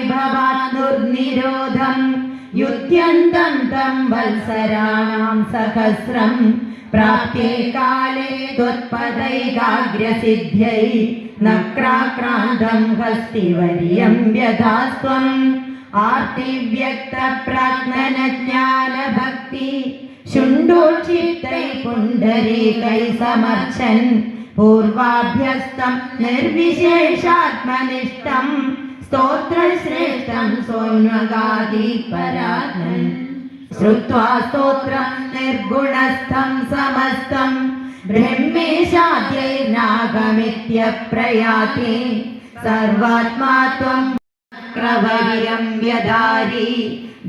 वैभवात् दुर्निरोधम् युध्यन्तं तं वत्सराणां सहस्रम् प्राप्ते काले त्वत्पदैकाग्र्यसिद्ध्यै नक्राक्रान्तं हस्तिवर्यं व्यधास्त्वम् आर्तिव्यक्तप्राज्ञनज्ञानभक्ति शुण्डोचित्तै पुण्डरीकै समर्चन् पूर्वाभ्यस्तं निर्विशेषात्मनिष्ठं स्तोत्रश्रेष्ठं सोन्वगादिपरात्मन् श्रुत्वा स्तोत्रं निर्गुणस्थं समस्तं ब्रह्मेशाद्यैर्नागमित्यप्रयाति सर्वात्मा त्वं क्रवर्यं व्यधारि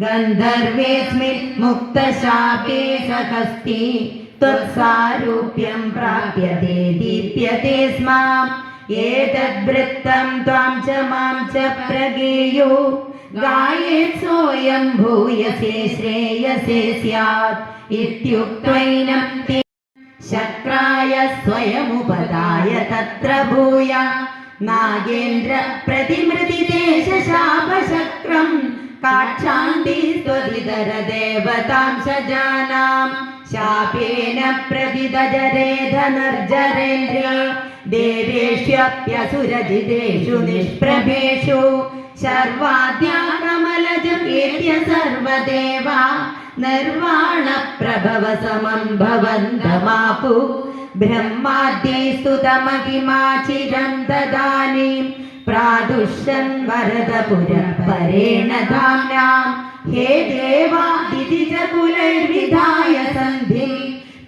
गन्धर्वेऽस्मिन् मुक्तशापे सकस्ति त्वत्सारूप्यं प्राप्यते दीप्यते स्म एतद्वृत्तं त्वां च मां च प्रगेयो गायेत् सोऽयं भूयसे श्रेयसे स्यात् इत्युक्त्वैनं ते शक्राय स्वयमुपदाय तत्र भूय नागेन्द्र प्रतिमृतिदेशशापशक्रं काक्षान्ति त्वदितर देवतां सजानां शापेन प्रतिदजरे ദേവേഷ്യപ്യസുരജിതേഷു നിഷ്പ്രഭേഷു. ശർവാദ്യാകമലജം സർവദേവ. നിർവാണ പ്രഭവ സമം ഭവന്തമാപു. ബ്രഹ്മാദ്യൈ സ്തുതമഹിമാചിരം ദദാനി പ്രാദുഷ്യൻ വരദ പുരപരേണ ധാമ്നാം ഹേ ദേവാദിതിജ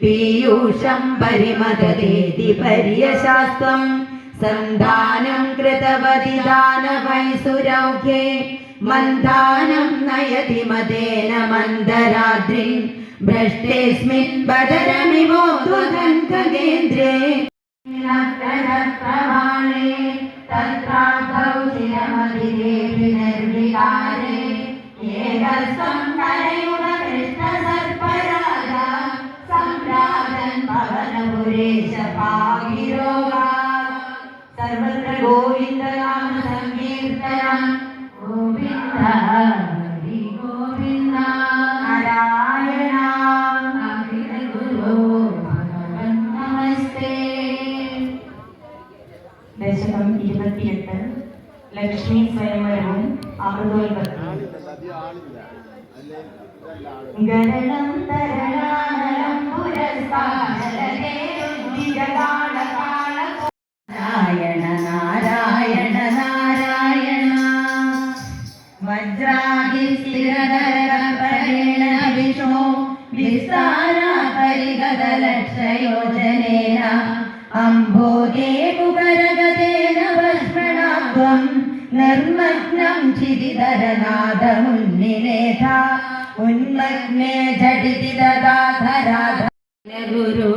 പീയൂഷം പരിമതേതി പര്യശാസ്ത്രം സന്താനം കൃതവതിദാനവൈസുരൗഘ്യേ മന്ദാനം നയതി മദേന മന്ദരാദ്രി. ഭ്രഷ്ടേസ്മിൻ ബദരമിവോദ്വതങ്കേന്ദ്രേ തത്രാധൗ ചിരമതിരേ വിനർവികാരേ ഏകസം സുരേശ പാകിരോഗാ സർവത്ര ഗോവിന്ദ നാമ സങ്കീർത്തനം ഗോവിന്ദ ഹരി ഗോവിന്ദ നാരായണ അഖില ഗുരു ഭഗവൻ നമസ്തേ ദശകം ഇരുപത്തിയെട്ട് ലക്ഷ്മി സ്വയംവരവും അമൃതോൽപത്തി ഗരണ ವಿಸ್ತಾರ ಪರಿಗದ ಲಕ್ಷ ಯೋಜನೇನ अम्भोगे कुकरगतेन भस्मणात्वम् निर्मग्नम् चिदितरनाथमुन्निरेथा उन्मग्ने झटिति ददाधराध गुरु